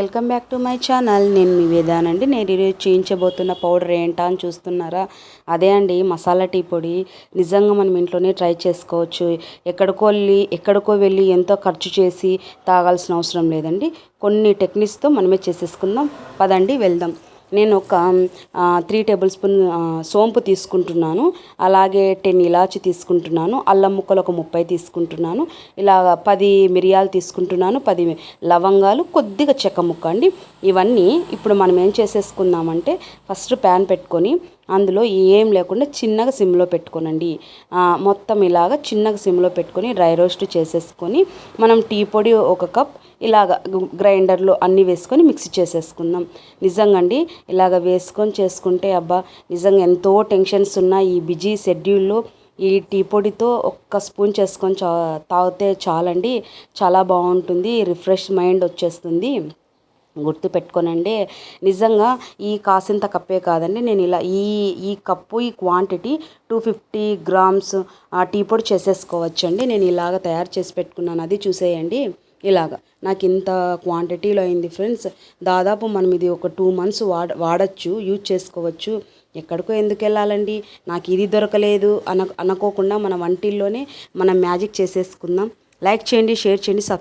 Welcome back to my channel. నేను మీ వేదానండి నేను ఈరోజు చేయించబోతున్న పౌడర్ ఏంటా అని చూస్తున్నారా? అదే అండి మసాలా టీ పొడి. నిజంగా మనం ఇంట్లోనే ట్రై చేసుకోవచ్చు. ఎక్కడికో వెళ్ళి ఎక్కడికో వెళ్ళి ఎంతో ఖర్చు చేసి తాగాల్సిన అవసరం లేదండి. కొన్ని టెక్నిక్స్తో మనమే చేసేసుకుందాం. పదండి వెళ్దాం. నేను ఒక త్రీ టేబుల్ స్పూన్ సోంపు తీసుకుంటున్నాను. అలాగే టెన్ ఇలాచి తీసుకుంటున్నాను. అల్లం ముక్కలు ఒక ముప్పై తీసుకుంటున్నాను. ఇలా పది మిరియాలు తీసుకుంటున్నాను. పది లవంగాలు కొద్దిగా చెక్క ముక్క అండి. ఇవన్నీ ఇప్పుడు మనం ఏం చేసేసుకుందామంటే ఫస్ట్ ప్యాన్ పెట్టుకొని అందులో ఏం లేకుండా చిన్నగా సిమ్లో పెట్టుకోనండి. మొత్తం ఇలాగ చిన్నగా సిమ్లో పెట్టుకొని డ్రై రోస్ట్ చేసేసుకొని మనం టీ పొడి ఒక కప్ ఇలాగ గ్రైండర్లో అన్నీ వేసుకొని మిక్స్ చేసేసుకుందాం. నిజంగా అండి ఇలాగ వేసుకొని చేసుకుంటే అబ్బా నిజంగా ఎంతో టెన్షన్స్ ఉన్న ఈ బిజీ షెడ్యూల్లో ఈ టీ పొడితో ఒక్క స్పూన్ చేసుకొని చా తాగితే చాలండి. చాలా బాగుంటుంది రిఫ్రెష్ మైండ్ వచ్చేస్తుంది. గుర్తు పెట్టుకోనండి నిజంగా ఈ కాసింత కప్పే కాదండి. నేను ఇలా ఈ ఈ కప్పు ఈ క్వాంటిటీ టూ ఫిఫ్టీ గ్రామ్స్ ఆ టీ పొడి చేసేసుకోవచ్చండి. నేను ఇలాగ తయారు చేసి పెట్టుకున్నాను. అది చూసేయండి. ఇలాగ. నాకు ఇంత క్వాంటిటీలో అయింది ఫ్రెండ్స్. దాదాపు మనం ఇది ఒక టూ మంత్స్ వాడ వాడచ్చు యూజ్ చేసుకోవచ్చు. ఎక్కడికో ఎందుకు వెళ్ళాలండి? నాకు ఇది దొరకలేదు అన అనుకోకుండా మన వంటిల్లోనే మనం మ్యాజిక్ చేసేసుకుందాం. లైక్ చేయండి షేర్ చేయండి సబ్